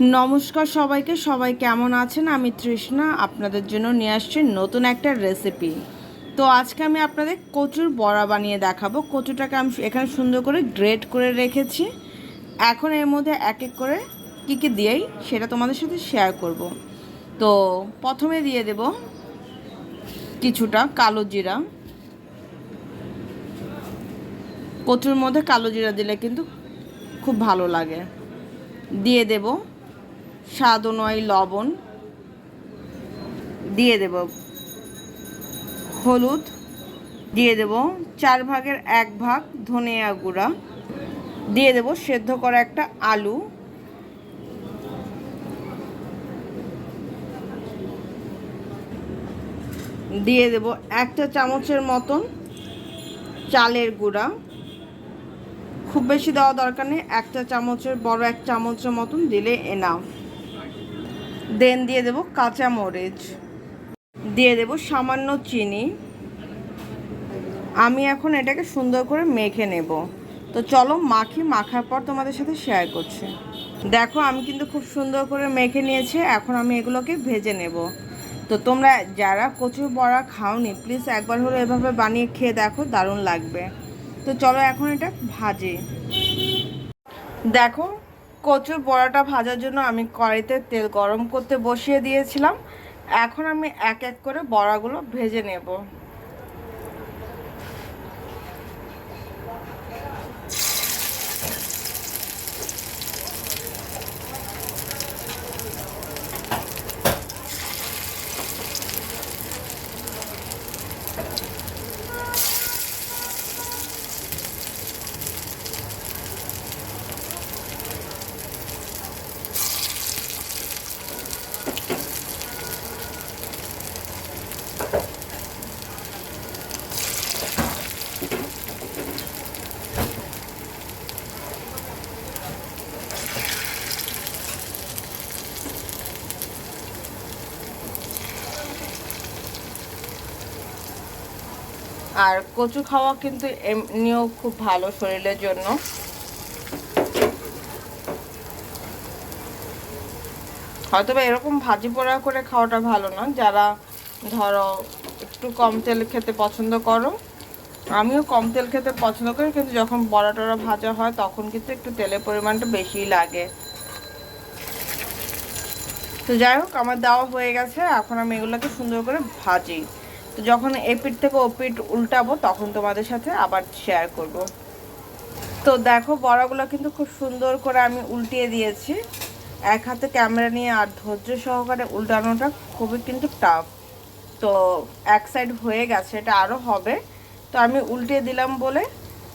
নমস্কার সবাইকে, সবাই কেমন আছেন? আমি তৃষ্ণা, আপনাদের জন্য নিয়ে আসছি নতুন একটা রেসিপি তো আজকে আমি আপনাদের কচুর বড়া বানিয়ে দেখাবো। কচুটাকে আমি এখানে সুন্দর করে গ্রেট করে রেখেছি। এখন এর মধ্যে এক এক করে কী কী দিয়েই সেটা তোমাদের সাথে শেয়ার করব। তো প্রথমে দিয়ে দেব কিছুটা কালো জিরা। কচুর মধ্যে কালো জিরা দিলে কিন্তু খুব ভালো লাগে। দিয়ে দেব স্বাদ অনুযায়ী লবণ দিয়ে দেব। হলুদ দিয়ে দেব। চার ভাগের এক ভাগ ধনিয়া গুঁড়া দিয়ে দেব। সেদ্ধ করা একটা আলু। দিয়ে দেব একটা চামচের মতন চালের গুঁড়া। খুব বেশি দেওয়া দরকার নেই। একটা চামচের, বড় এক চামচের মতন দিলে এনাফ দেন দিয়ে দেব কাঁচা মরিচ। দিয়ে দেব সামান্য চিনি। আমি এখন এটাকে সুন্দর করে মেখে নেব। তো চলো মাখি মাখার পর তোমাদের সাথে শেয়ার করছি। দেখো, আমি কিন্তু খুব সুন্দর করে মেখে নিয়েছি, এখন আমি এগুলোকে ভেজে নেব। তো তোমরা যারা কচুর বড়া খাওনি প্লিজ একবার হলো এভাবে বানিয়ে খেয়ে দেখো, দারুণ লাগবে। তো চলো এখন এটা ভাজে। দেখো কচুর বড়াটা ভাজার জন্য আমি কড়াইতে তেল গরম করতে বসিয়ে দিয়েছিলাম। এখন আমি এক এক করে বড়াগুলো ভেজে নেব। আর কচু খাওয়া কিন্তু এমনিও খুব ভালো শরীরের জন্য। হয়তো বা এরকম ভাজি পোড়া করে খাওয়াটা ভালো না যারা ধরো একটু কম তেল খেতে পছন্দ করো, আমিও কম তেল খেতে পছন্দ করি, কিন্তু যখন বড়া টড়া ভাজা হয় তখন কিন্তু একটু তেলের পরিমাণটা বেশিই লাগে। তো যাই হোক, আমার দেওয়া হয়ে গেছে, এখন আমি এগুলোকে সুন্দর করে ভাজি। তো যখন এই পিঠ থেকে ও পিঠ উল্টাবো, তখন তোমাদের সাথে আবার শেয়ার করব। তো দেখো, বড়াগুলো কিন্তু খুব সুন্দর করে আমি উল্টিয়ে দিয়েছি। এক হাতে ক্যামেরা নিয়ে আর ধৈর্য সহকারে উল্টানোটা খুবই কিন্তু টাফ তো এক সাইড হয়ে গেছে, এটা আরও হবে। তো আমি উল্টিয়ে দিলাম বলে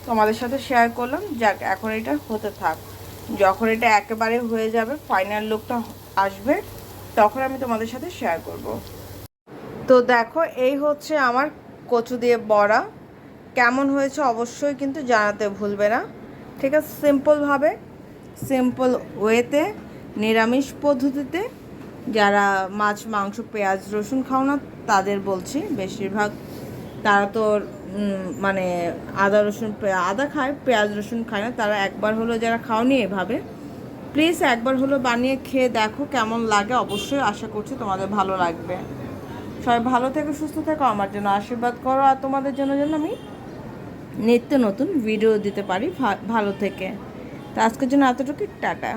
তোমাদের সাথে শেয়ার করলাম। যাক, এখন এটা হতে থাক। যখন এটা একেবারে হয়ে যাবে ফাইনাল লুকটা আসবে, তখন আমি তোমাদের সাথে শেয়ার করব। তো দেখো, এই হচ্ছে আমার কচু দিয়ে বড়া। কেমন হয়েছে অবশ্যই কিন্তু জানাতে ভুলবে না। ঠিক আছে সিম্পলভাবে সিম্পল ওয়েতে নিরামিষ পদ্ধতিতে যারা মাছ, মাংস, পেঁয়াজ, রসুন খাও না, তাদের বলছি বেশিরভাগ তারা তো মানে আদা, রসুন আদা খায়, পেঁয়াজ, রসুন খায় না। তারা একবার হলো যারা খাওনি এভাবে প্লিজ একবার হলো বানিয়ে খেয়ে দেখো কেমন লাগে। অবশ্যই আশা করছি তোমাদের ভালো লাগবে। সবাই ভালো থেকে, সুস্থ থেকো, আমার জন্য আশীর্বাদ করো, আর তোমাদের জন্য যেন আমি নিত্য নতুন ভিডিও দিতে পারি ভালো থেকে। তো আজকের জন্য এতটুকু টাটা।